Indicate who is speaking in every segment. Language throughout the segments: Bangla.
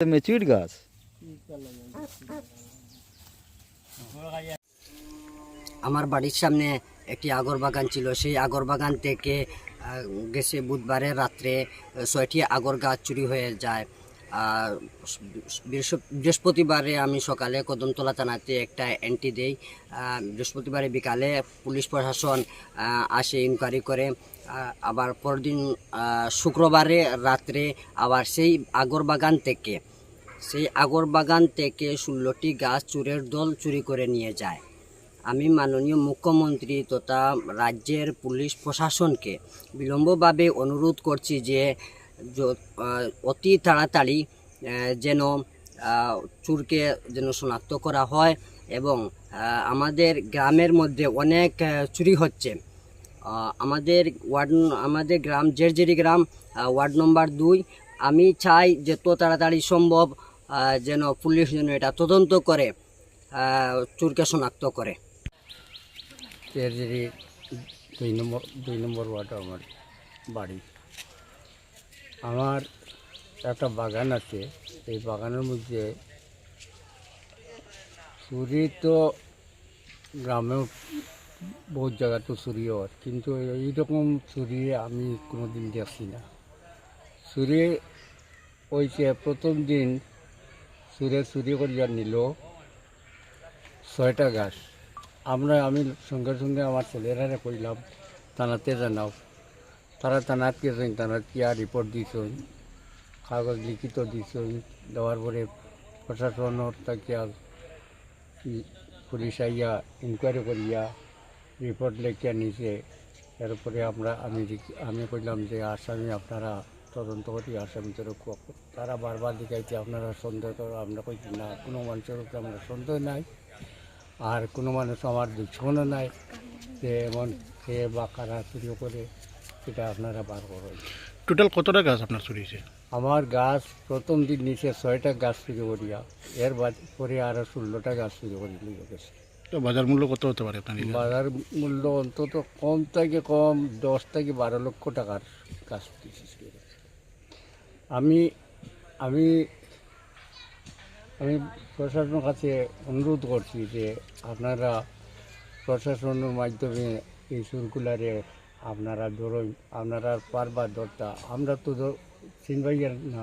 Speaker 1: মেচুইট গাছ
Speaker 2: আমার বাড়ির সামনে একটি আগর বাগান ছিল। সেই আগর বাগান থেকে গেছে বুধবারের রাত্রে ছয়টি আগর গাছ চুরি হয়ে যায়। আর বৃহস্প- বৃহস্পতিবারে আমি সকালে কদমতলা থানাতে একটা এন্ট্রি দেই। বৃহস্পতিবারে বিকালে পুলিশ প্রশাসন আসে ইনকোয়ারি করে। আবার পরদিন শুক্রবারে রাত্রে আবার সেই আগর বাগান থেকে, সেই আগর বাগান থেকে ষোলোটি গাছ চুরের দল চুরি করে নিয়ে যায়। আমি মাননীয় মুখ্যমন্ত্রী তথা রাজ্যের পুলিশ প্রশাসনকে বিলম্বভাবে অনুরোধ করছি যে অতি তাড়াতাড়ি যেন চুরকে যেন শনাক্ত করা হয় এবং আমাদের গ্রামের মধ্যে অনেক চুরি হচ্ছে। আমাদের ওয়ার্ড, আমাদের গ্রাম জেরজেরি গ্রাম ওয়ার্ড নম্বর দুই। আমি চাই যত তাড়াতাড়ি সম্ভব যেন পুলিশ যেন এটা তদন্ত করে চুরকে শনাক্ত করে।
Speaker 3: তেরজেরি দুই নম্বর দুই নম্বর ওয়ার্ড আমার বাড়ি। আমার একটা বাগান আছে, এই বাগানের মধ্যে চুরি তো গ্রামেও বহুত জায়গা তো চুরি হয়, কিন্তু এইরকম চুরি আমি কোনো দিন দেখছি না। চুরি হয়েছে প্রথম দিন চুরে চুরি করিয়া নিল ছয়টা গাছ। আমরা আমি সঙ্গে সঙ্গে আমার ছেলেরা কইলাম থানাতে জানাও। তারা থানাত গেছেন থানাত কিয়া রিপোর্ট দিছেন, কাগজ লিখিত দিছেন, দেওয়ার পরে প্রশাসনের তাকিয়া পুলিশ আইয়া ইনকোয়ারি করিয়া রিপোর্ট লেখিয়া নিছে। এরপরে আমরা আমি আমি কইলাম যে আসামি আপনারা তদন্ত করি, আসামি তো তারা বারবার দেখাইছে, আপনারা সন্দেহ করো আমরা কইছি না, কোনো মানুষের উপরে আমরা সন্দেহ নাই। আর কোনো মানুষ আমার দুঃখনও নাই যে এমন খেয়ে বা কারা চুরি করে সেটা আপনারা বার করেন।
Speaker 4: টোটাল কতটা গাছ আপনার চুরি হয়েছে?
Speaker 3: আমার গাছ প্রথম দিন নিচে ছয়টা গাছ চুরি করিয়া এর বাদ পরে আরও ষোলোটা গাছ চুরি করে গেছে।
Speaker 4: তো বাজার মূল্য কত হতে পারে আপনার
Speaker 3: বাজার মূল্য অন্তত কম থেকে কম দশ থেকে বারো লক্ষ টাকার গাছ আমি আমি আমি প্রশাসনের কাছে অনুরোধ করছি যে আপনারা প্রশাসনের মাধ্যমে এই সুরকুলারে আপনারা ধরুন আপনারা পারবার ধরতা আমরা তো ধর চিনবাই না।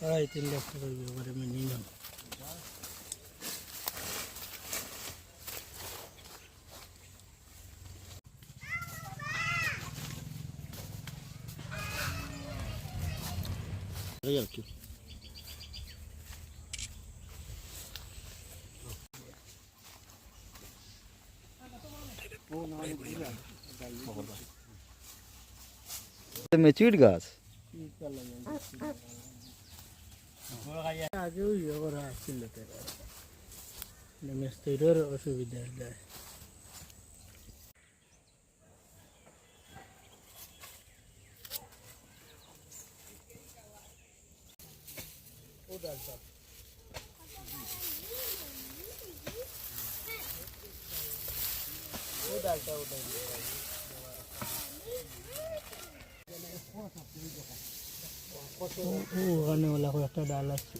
Speaker 5: আড়াই তিন লাখ টাকার ব্যাপারে মিনিমাম
Speaker 4: এই আর কি
Speaker 1: মেচুইট গাছ
Speaker 5: আগেও ইয়ে করা ছিল মিস্ত্রির অসুবিধা যায় ডালটা ওটাই ও ওখানে ওলা করে একটা ডাল আছে